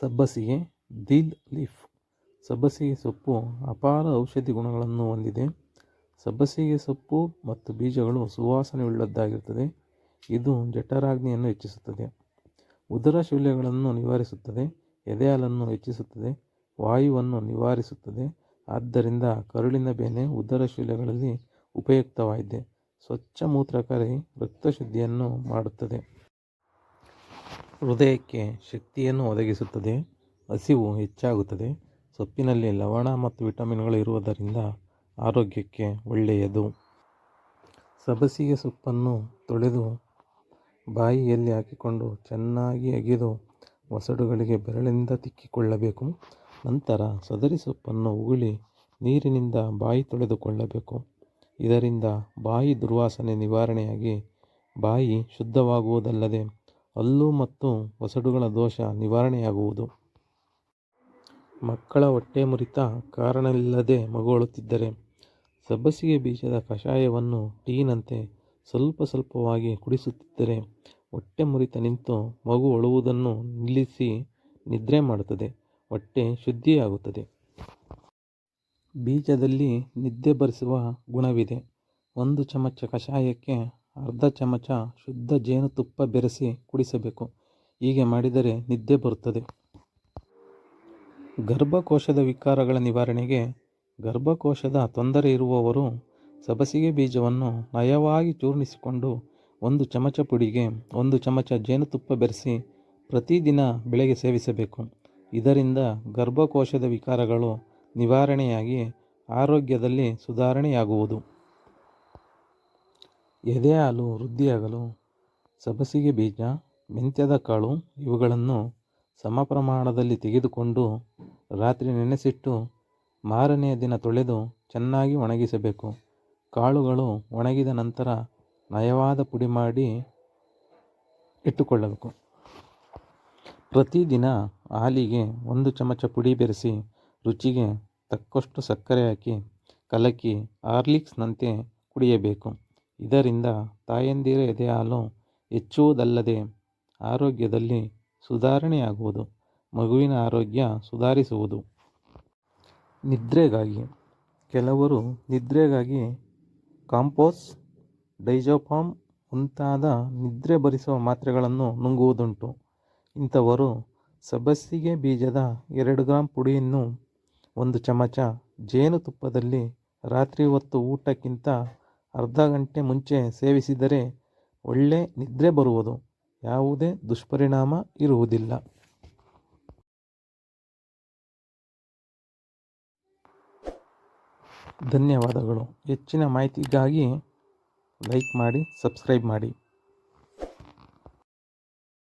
ಸಬ್ಬಸಿಗೆ ದಿಲ್ ಲೀಫ್. ಸಬ್ಬಸಿಗೆ ಸೊಪ್ಪು ಅಪಾರ ಔಷಧಿ ಗುಣಗಳನ್ನು ಹೊಂದಿದೆ. ಸಬ್ಬಸಿಗೆ ಸೊಪ್ಪು ಮತ್ತು ಬೀಜಗಳು ಸುವಾಸನೆಯುಳ್ಳದ್ದಾಗಿರುತ್ತದೆ. ಇದು ಜಠರಾಗ್ನಿಯನ್ನು ಹೆಚ್ಚಿಸುತ್ತದೆ. ಉದರ ಶೂಲ್ಯಗಳನ್ನು ನಿವಾರಿಸುತ್ತದೆ. ಎದೆಹಾಲನ್ನು ಹೆಚ್ಚಿಸುತ್ತದೆ. ವಾಯುವನ್ನು ನಿವಾರಿಸುತ್ತದೆ. ಆದ್ದರಿಂದ ಕರುಳಿನ ಬೇನೆ ಉದರ ಶೂಲ್ಯಗಳಲ್ಲಿ ಉಪಯುಕ್ತವಾಗಿದೆ. ಸ್ವಚ್ಛ ರಕ್ತ ರಕ್ತಶುದ್ಧಿಯನ್ನು ಮಾಡುತ್ತದೆ. ಹೃದಯಕ್ಕೆ ಶಕ್ತಿಯನ್ನು ಒದಗಿಸುತ್ತದೆ, ಹಸಿವು ಹೆಚ್ಚಾಗುತ್ತದೆ. ಸೊಪ್ಪಿನಲ್ಲಿ ಲವಣ ಮತ್ತು ವಿಟಮಿನ್ಗಳು ಇರುವುದರಿಂದ ಆರೋಗ್ಯಕ್ಕೆ ಒಳ್ಳೆಯದು. ಸಬಸಿಗೆ ಸೊಪ್ಪನ್ನು ತೊಳೆದು ಬಾಯಿಯಲ್ಲಿ ಹಾಕಿಕೊಂಡು ಚೆನ್ನಾಗಿ ಅಗೆದು ಒಸಡುಗಳಿಗೆ ಬೆರಳಿನಿಂದ ತಿಕ್ಕಿಕೊಳ್ಳಬೇಕು. ನಂತರ ಸದರಿ ಸೊಪ್ಪನ್ನು ಉಗುಳಿ ನೀರಿನಿಂದ ಬಾಯಿ ತೊಳೆದುಕೊಳ್ಳಬೇಕು. ಇದರಿಂದ ಬಾಯಿ ದುರ್ವಾಸನೆ ನಿವಾರಣೆಯಾಗಿ ಬಾಯಿ ಶುದ್ಧವಾಗುವುದಲ್ಲದೆ ಹಲ್ಲು ಮತ್ತು ಒಸಡುಗಳ ದೋಷ ನಿವಾರಣೆಯಾಗುವುದು. ಮಕ್ಕಳ ಹೊಟ್ಟೆ ಮುರಿತ ಕಾರಣವಿಲ್ಲದೆ ಮಗು ಅಳುತ್ತಿದ್ದರೆ ಸಬ್ಬಸಿಗೆ ಬೀಜದ ಕಷಾಯವನ್ನು ಟೀನಂತೆ ಸ್ವಲ್ಪ ಸ್ವಲ್ಪವಾಗಿ ಕುಡಿಸುತ್ತಿದ್ದರೆ ಹೊಟ್ಟೆ ಮುರಿತ ನಿಂತು ಮಗು ಅಳುವುದನ್ನು ನಿಲ್ಲಿಸಿ ನಿದ್ರೆ ಮಾಡುತ್ತದೆ, ಹೊಟ್ಟೆ ಶುದ್ಧಿಯಾಗುತ್ತದೆ. ಬೀಜದಲ್ಲಿ ನಿದ್ದೆ ಬರಿಸುವ ಗುಣವಿದೆ. ಒಂದು ಚಮಚ ಕಷಾಯಕ್ಕೆ ಅರ್ಧ ಚಮಚ ಶುದ್ಧ ಜೇನುತುಪ್ಪ ಬೆರೆಸಿ ಕುಡಿಸಬೇಕು. ಹೀಗೆ ಮಾಡಿದರೆ ನಿದ್ದೆ ಬರುತ್ತದೆ. ಗರ್ಭಕೋಶದ ವಿಕಾರಗಳ ನಿವಾರಣೆಗೆ ಗರ್ಭಕೋಶದ ತೊಂದರೆ ಇರುವವರು ಸಬಸಿಗೆ ಬೀಜವನ್ನು ನಯವಾಗಿ ಚೂರ್ಣಿಸಿಕೊಂಡು ಒಂದು ಚಮಚ ಪುಡಿಗೆ ಒಂದು ಚಮಚ ಜೇನುತುಪ್ಪ ಬೆರೆಸಿ ಪ್ರತಿದಿನ ಬೆಳೆಗೆ ಸೇವಿಸಬೇಕು. ಇದರಿಂದ ಗರ್ಭಕೋಶದ ವಿಕಾರಗಳು ನಿವಾರಣೆಯಾಗಿ ಆರೋಗ್ಯದಲ್ಲಿ ಸುಧಾರಣೆಯಾಗುವುದು. ಎದೆ ಹಾಲು ವೃದ್ಧಿಯಾಗಲು ಸಬಸಿಗೆ ಬೀಜ, ಮೆಂತ್ಯದ ಕಾಳು ಇವುಗಳನ್ನು ಸಮ ಪ್ರಮಾಣದಲ್ಲಿ ತೆಗೆದುಕೊಂಡು ರಾತ್ರಿ ನೆನೆಸಿಟ್ಟು ಮಾರನೆಯ ದಿನ ತೊಳೆದು ಚೆನ್ನಾಗಿ ಒಣಗಿಸಬೇಕು. ಕಾಳುಗಳು ಒಣಗಿದ ನಂತರ ನಯವಾದ ಪುಡಿ ಮಾಡಿ ಇಟ್ಟುಕೊಳ್ಳಬೇಕು. ಪ್ರತಿದಿನ ಹಾಲಿಗೆ ಒಂದು ಚಮಚ ಪುಡಿ ಬೆರೆಸಿ ರುಚಿಗೆ ತಕ್ಕಷ್ಟು ಸಕ್ಕರೆ ಹಾಕಿ, ಕಲಕಿ, ಹಾರ್ಲಿಕ್ಸ್ನಂತೆ ಕುಡಿಯಬೇಕು. ಇದರಿಂದ ತಾಯಂದಿರ ಎದೆ ಹಾಲು ಹೆಚ್ಚುವುದಲ್ಲದೆ ಆರೋಗ್ಯದಲ್ಲಿ ಸುಧಾರಣೆಯಾಗುವುದು, ಮಗುವಿನ ಆರೋಗ್ಯ ಸುಧಾರಿಸುವುದು. ನಿದ್ರೆಗಾಗಿ. ಕೆಲವರು ನಿದ್ರೆಗಾಗಿ ಕಾಂಪೋಸ್ ಡೈಜೋಫಾಮ್ ಮುಂತಾದ ನಿದ್ರೆ ಬರಿಸುವ ಮಾತ್ರೆಗಳನ್ನು ನುಂಗುವುದುಂಟು. ಇಂಥವರು ಸಬ್ಬಸಿಗೆ ಬೀಜದ ಎರಡು ಗ್ರಾಂ ಪುಡಿಯನ್ನು ಒಂದು ಚಮಚ ಜೇನುತುಪ್ಪದಲ್ಲಿ ರಾತ್ರಿ ಹೊತ್ತು ಊಟಕ್ಕಿಂತ ಅರ್ಧ ಗಂಟೆ ಮುಂಚೆ ಸೇವಿಸಿದರೆ ಒಳ್ಳೆ ನಿದ್ರೆ ಬರುವುದು. ಯಾವುದೇ ದುಷ್ಪರಿಣಾಮ ಇರುವುದಿಲ್ಲ. ಧನ್ಯವಾದಗಳು. ಹೆಚ್ಚಿನ ಮಾಹಿತಿಗಾಗಿ ಲೈಕ್ ಮಾಡಿ, ಸಬ್ಸ್ಕ್ರೈಬ್ ಮಾಡಿ.